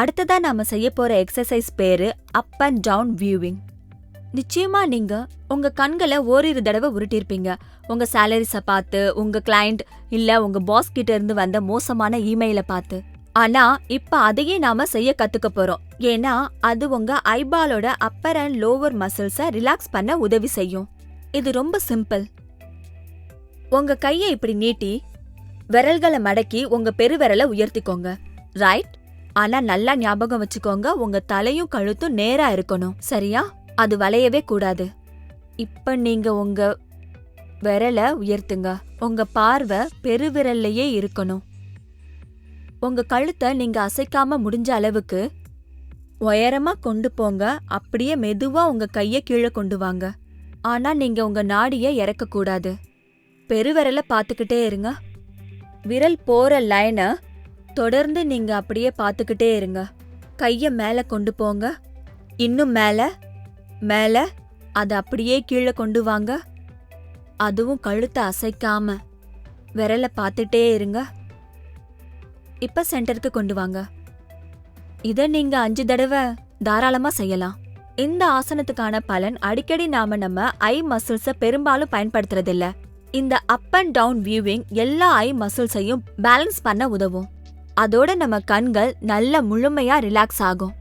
அடுத்ததாக நாம் செய்ய போகிற எக்ஸசைஸ் பேர் அப் அண்ட் டவுன் வியூவிங் நிச்சயமாக நீங்கள் உங்கள் கண்களை ஓரிரு தடவை உருட்டியிருப்பீங்க உங்கள் சேலரிஸை பார்த்து உங்கள் கிளைண்ட் இல்லை உங்கள் பாஸ் கிட்டேருந்து வந்த மோசமான இமெயிலை பார்த்து. ஆனால் இப்போ அதையே நாம் செய்ய கற்றுக்க போகிறோம் ஏன்னா அது உங்கள் ஐபாலோட அப்பர் அண்ட் லோவர் மசில்ஸை ரிலாக்ஸ் பண்ண உதவி செய்யும். இது ரொம்ப சிம்பிள் உங்கள் கையை இப்படி நீட்டி விரல்களை மடக்கி உங்கள் பெருவிரலை உயர்த்திக்கோங்க. ரைட் ஆனா நல்லா ஞாபகம் வச்சுக்கோங்க உங்க தலையும் கழுத்தும் நேரா இருக்கணும். சரியா? அது வளையவே கூடாது. இப்ப நீங்க உங்க விரலை உயர்த்துங்க. உங்க பார்வை பெருவிரல்லையே இருக்கணும். உங்க கழுத்தை நீங்க அசைக்காம முடிஞ்ச அளவுக்கு உயரமா கொண்டு போங்க. அப்படியே மெதுவா உங்க கைய கீழே கொண்டு வாங்க. ஆனா நீங்க உங்க நாடிய இறக்க கூடாது பெருவிரலை பார்த்துக்கிட்டே இருங்க. விரல் போற லைனை தொடர்ந்து நீங்க அப்படியே பார்த்துக்கிட்டே இருங்க. கைய மேல கொண்டு போங்க. இன்னும் மேல மேல அதை அப்படியே கீழே கொண்டு வாங்க. அதுவும் கழுத்தை அசைக்காம விரலை பார்த்துட்டே இருங்க. இப்ப சென்டருக்கு கொண்டு வாங்க. இத நீங்க அஞ்சு தடவை தாராளமா செய்யலாம். இந்த ஆசனத்துக்கான பலன் அடிக்கடி நாம நம்ம ஐ மசில்ஸ பெரும்பாலும் பயன்படுத்துறதில்ல. இந்த அப் அண்ட் டவுன் வியூவிங் எல்லா ஐ மசில்ஸையும் பேலன்ஸ் பண்ண உதவும். அதோட நம்ம கண்கள் நல்ல முழுமையா ரிலாக்ஸ் ஆகும்.